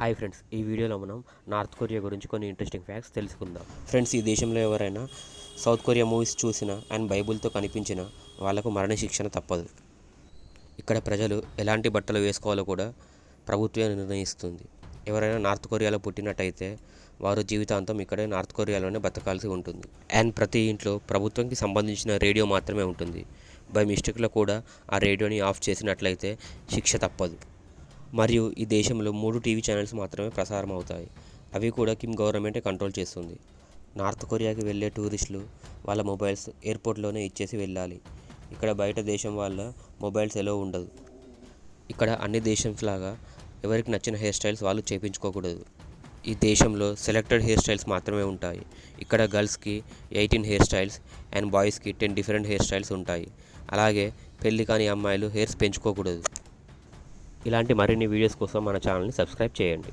Hi friends ఈ వీడియోలో మనం నార్త్ కొరియా గురించి కొన్ని ఇంట్రెస్టింగ్ ఫ్యాక్ట్స్ తెలుసుకుందాం. ఫ్రెండ్స్ ఈ దేశంలో ఎవరైనా సౌత్ కొరియా మూవీస్ చూసినా అండ్ బైబుల్తో కనిపించిన వాళ్ళకు మరణ శిక్షణ తప్పదు. ఇక్కడ ప్రజలు ఎలాంటి బట్టలు వేసుకోవాలో కూడా ప్రభుత్వం నిర్ణయిస్తుంది. ఎవరైనా నార్త్ కొరియాలో పుట్టినట్టయితే వారు జీవితాంతం ఇక్కడే నార్త్ కొరియాలోనే బతకాల్సి ఉంటుంది. అండ్ ప్రతి ఇంట్లో ప్రభుత్వంకి సంబంధించిన రేడియో మాత్రమే ఉంటుంది. బై మిస్టేక్లో కూడా ఆ రేడియోని ఆఫ్ చేసినట్లయితే శిక్ష తప్పదు. మరియు ఈ దేశంలో మూడు టీవీ ఛానల్స్ మాత్రమే ప్రసారం అవుతాయి అవి కూడా కిమ్ గవర్నమెంటే కంట్రోల్ చేస్తుంది. నార్త్ కొరియాకి వెళ్ళే టూరిస్టులు వాళ్ళ మొబైల్స్ ఎయిర్పోర్ట్లోనే ఇచ్చేసి వెళ్ళాలి. ఇక్కడ బయట దేశం వాళ్ళ మొబైల్స్ ఎలా ఉండదు. ఇక్కడ అన్ని దేశంస్ లాగా ఎవరికి నచ్చిన హెయిర్ స్టైల్స్ వాళ్ళు చేపించుకోకూడదు. ఈ దేశంలో సెలెక్టెడ్ హెయిర్ స్టైల్స్ మాత్రమే ఉంటాయి. ఇక్కడ గర్ల్స్కి ఎయిటీన్ హెయిర్ స్టైల్స్ అండ్ బాయ్స్కి టెన్ డిఫరెంట్ హెయిర్ స్టైల్స్ ఉంటాయి. అలాగే పెళ్ళి కాని అమ్మాయిలు హెయిర్స్ పెంచుకోకూడదు. ఇలాంటి మరిన్ని వీడియోస్ కోసం మన ఛానల్ని సబ్స్క్రైబ్ చేయండి.